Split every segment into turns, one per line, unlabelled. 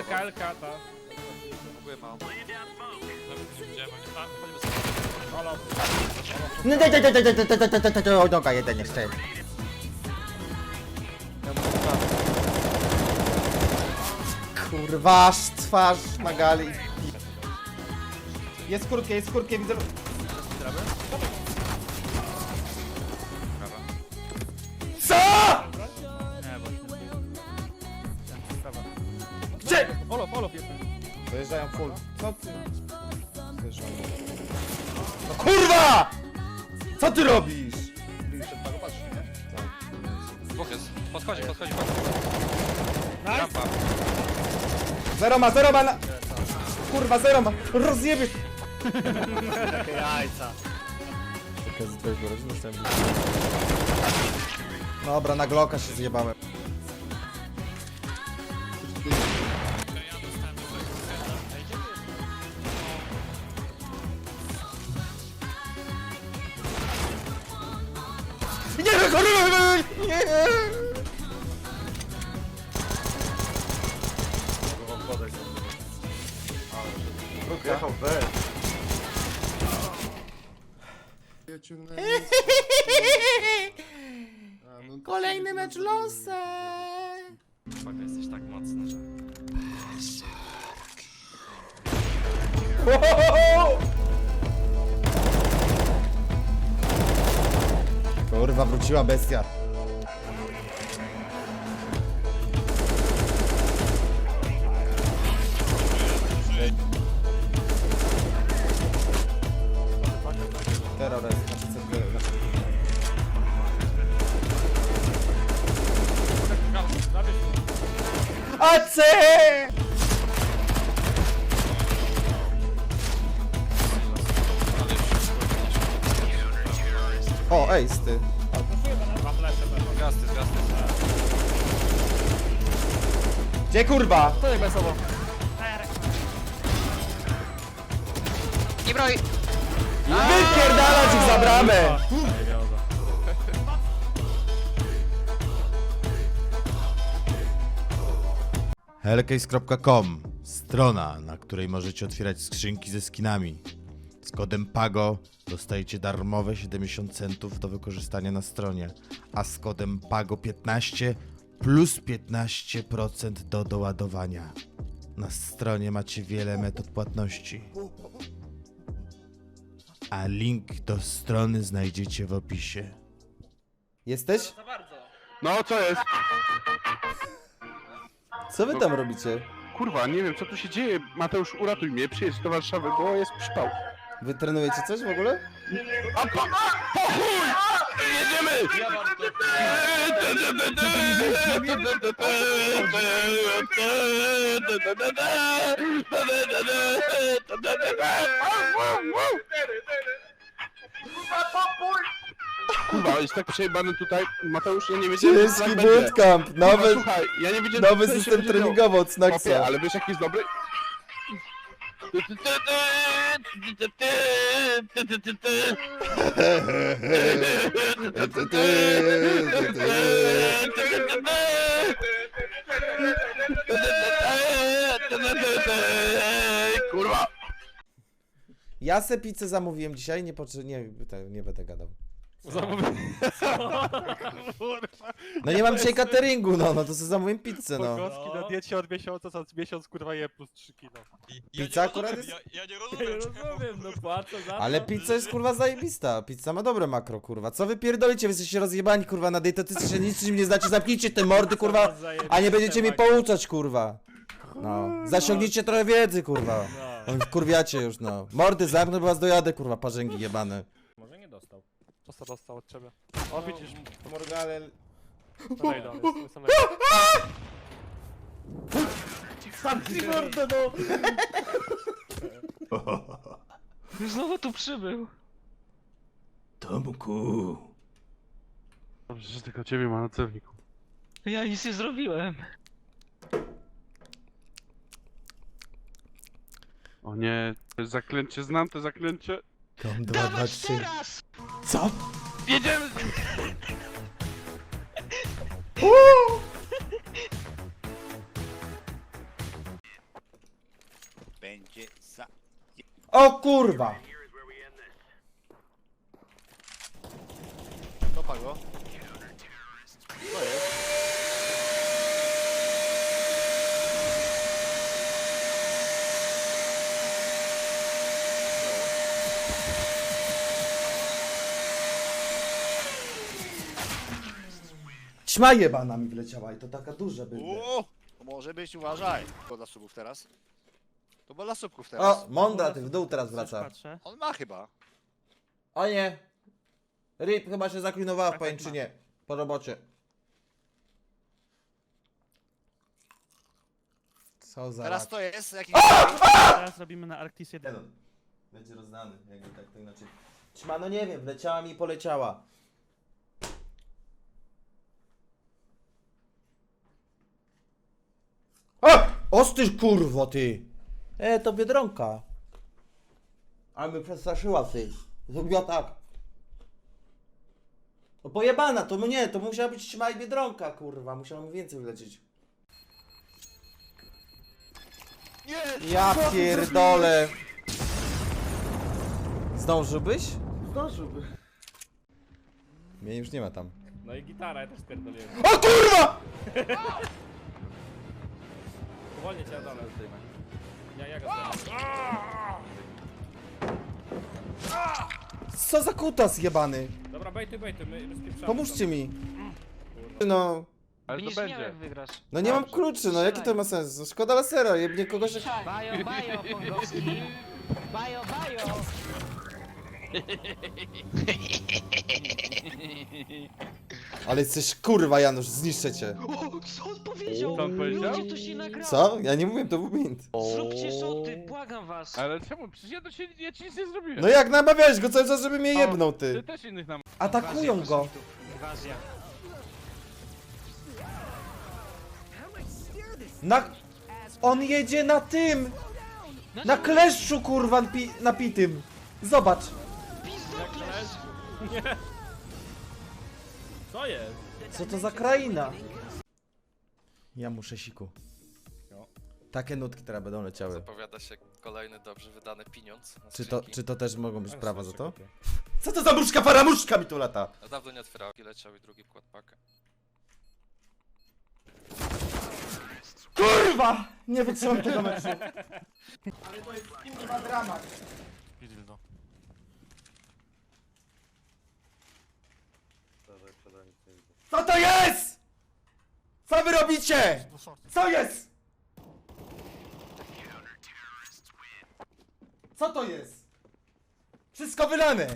Elka, Elka, to.
Próbuję
sobie.
Holo.
No daj, daj, daj, daj, daj, daj, daj, daj, daj, daj, noga jeden. Kurwa, aż twarz na gali. Jest krótkie, jest krótkie, widzę. Co?
Holo, holo, jest.
Dojeżdżają full. Co ty? Dojeżdżają. No kurwa! Co ty robisz?
Dwóch jest. Podchodzi, podchodzi, podchodzi.
Nice.
Rampa.
Zero ma, zero ma na... Kurwa, zero ma. Rozjebie.
Takie jajca.
Dobra, na Glocka się zjebałem.
Jechał B.
Kolejny mecz losem!
Fuck, jesteś tak mocny, że...
Kurwa, wróciła bestia. AC! O, ace ty. Gdzie kurwa?
To jest besowo.
Nie broj!
Wypierdalać ich za bramę! Hellcase.com Strona, na której możecie otwierać skrzynki ze skinami. Z kodem PAGO dostajecie darmowe 70 centów do wykorzystania na stronie, a z kodem PAGO15 plus 15% do doładowania. Na stronie macie wiele metod płatności, a link do strony znajdziecie w opisie. Jesteś?
No, co jest?
Co wy tam robicie?
Kurwa, nie wiem co tu się dzieje. Mateusz, uratuj mnie, przyjedź do Warszawy, bo jest przypał.
Wy trenujecie coś w ogóle?
A po, po chuj! Jedziemy! Kurwa, jest tak przejebany tutaj. Mateusz, ja nie wiedziałem, że
Ciężki
tak będzie.
bootcamp,
Kurwa,
nowy,
Słuchaj, ja nie wiedziałem,
nowy
się
system
będzie działo.
treningowy od Snacksa.
ale wiesz jaki jest dobry? Kurwa!
Ja se pizzę zamówiłem dzisiaj, nie, nie, te- nie będę gadał.
Zamówię. Kurwa.
No nie mam dzisiaj cateringu, no, no to sobie zamówiłem pizzę, no.
Pogłoski na diecie od miesiąca, za miesiąc kurwa je plus 3 kilo.
Pizza akurat jest...
Ja, ja nie
Ja
rozumiem,
rozumiem, no płacę za to.
Ale pizza jest kurwa zajebista, pizza ma dobre makro, kurwa. Co wy pierdolicie, wy jesteście rozjebani, kurwa, na dietetyce się nic czym nie znacie, zamknijcie te mordy, kurwa, a nie będziecie mnie pouczać, kurwa. No, zasiągnijcie trochę wiedzy, kurwa.
No.
Kurwiacie już, no. Mordy zamknę, bo was dojadę, kurwa, parzęgi jebane.
Nie dostał.
To od ciebie?
O widzisz,
Morgale...
samej dole, jest samej
Zamknij mordę, no!
Znowu tu przybył.
Tomku...
Dobrze, że tylko ciebie ma na celniku.
Ja nic nie zrobiłem.
O nie, to jest zaklęcie, znam to zaklęcie.
Tom 2, 2, Dawać teraz! Co?
Jedziemy!
Będzie za...
O kurwa! Kopa go.
Ćma jebana mi wleciała i to taka duża by.
Uuu, może być, uważaj. To dla subów teraz. To było dla subków teraz.
O, Monda, ty w dół teraz wraca.
Patrzę.
On ma chyba.
O nie! Rip chyba się zaklinowała w pajęczynie. Po robocie. Co za
Teraz
rak.
to jest jakiś...
Teraz robimy na Arctis 1.
Jeden. Będzie rozdany, jakby tak to inaczej. Ćma, no nie wiem, wleciała mi i poleciała. O! Ostyż kurwo ty! E, to Biedronka. Ale mnie przestraszyła ty. Zrobiła tak. No pojebana, to mnie, to musiała być i Biedronka, kurwa. Musiała mi więcej wlecieć.
Nie!
Ja pierdolę. Zdążyłbyś?
Zdążyłby.
Mnie już nie ma tam.
No i gitara, ja też pierdoliłem.
O kurwa!
Powolnie cię. Ja, ja go zdejmę.
Co za kutas jebany?
Dobra, bejtuj, bejtuj, my rozpieprzamy.
Pomóżcie mi. No,
Ale to będzie.
wygrasz.
no nie mam kluczy, no jaki to ma sens? No Szkoda lasera, jebnie kogoś...
Bajo, bajo, Pongowski. Bajo, bajo.
Ale jesteś kurwa Janusz, zniszczę cię.
Co on powiedział?
Co on powiedział?
Ludzie, to się nagrało.
Co? Ja nie mówiłem, to był mint.
Zróbcie szoty, błagam was.
Ale czemu? Przecież ja, to się, ja ci nic nie zrobiłem.
No jak namawiałeś go cały czas, żeby mnie jebnął,
Ty
ty.
też innych nam...
Atakują go.
Inwazja.
Na... On jedzie na tym! Na kleszczu kurwa pi... napitym. Zobacz.
Co jest?
Co to za kraina? Ja muszę siku. Takie nutki teraz będą leciały.
Zapowiada się kolejny dobrze wydany pieniądz. Na
Czy to,
skrzynki.
czy to też mogą być prawa za to? Co to za muszka paramuszka mi tu lata?
No dawno nie otwierał i leciał i drugi wkład pakę.
Kurwa! Nie wytrzymam tego meczu. Ale to jest kurwa dramat. Co to jest? Co wy robicie? Co jest? Co to jest? Wszystko wylane.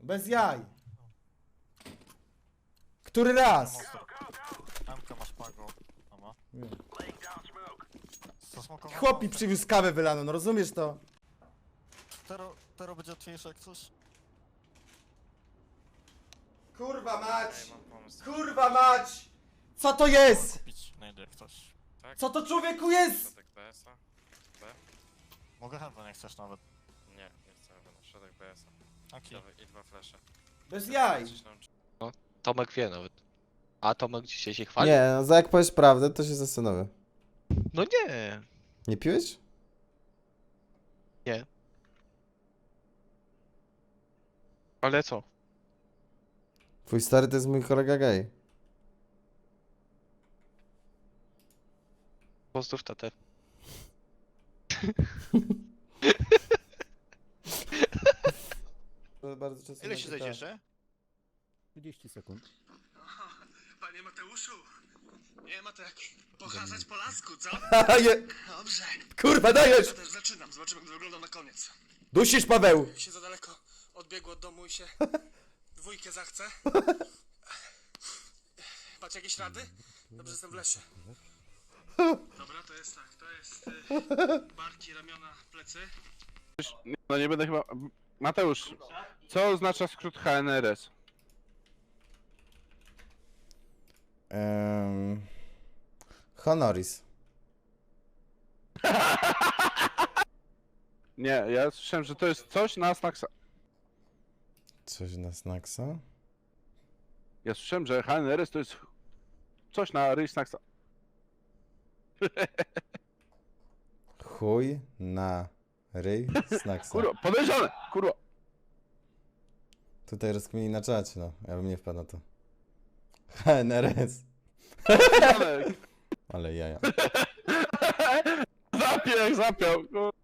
Bez jaj. Który raz?
Tamka masz pago. Mama. Zasmokowane.
Chłop mi przywiózł kawę wylaną, no rozumiesz to?
Tero, tero będzie łatwiejsze jak coś.
Kurwa mać!
Ej, mam pomysł.
Kurwa mać! Co to jest?
Kupić najdę jak coś.
Co to człowieku jest?
Środek BS-a? B?
Mogę handla jak chcesz nawet.
Nie, nie chcę, no środek BS-a. Dawaj, I dwa flesze.
Bez jaj.
Coś łączy.
Tomek wie nawet. A Tomek dzisiaj się chwali?
Nie, no za jak powiesz prawdę, to się zastanowię.
No nie.
Nie piłeś?
Ale co?
Twój stary to jest mój kolega gay.
Pozdrów tatę.
Bardzo często
Ile się zejdzie jeszcze?
30 sekund.
Panie Mateuszu, nie ma to jak pochadzać po lasku, co?
Je,
Dobrze,
kurwa, dajesz!
ja też zaczynam, zobaczymy jak to wygląda na koniec.
Dusisz, Paweł!
Jak się za daleko odbiegło od domu i się dwójkę zachce. Patrz jakieś rady? Dobrze, jestem w lesie. Dobra, to jest tak, to jest y, barki, ramiona, plecy.
No nie będę chyba... Mateusz, co oznacza skrót HNRS?
Um, honoris.
Nie, ja słyszałem, że to jest coś na Snacksa.
Coś na snacksa?
Ja słyszałem, że HNRS to jest coś na ryj Snacksa.
Chuj na Ryj? Snacksa.
Kurwa, podejrzane! Kurwa!
Tutaj rozkmini na czacie, no. Ja bym nie wpadł na to. HNRS. Ale jaja.
Zapiął, zapiął! kurwa.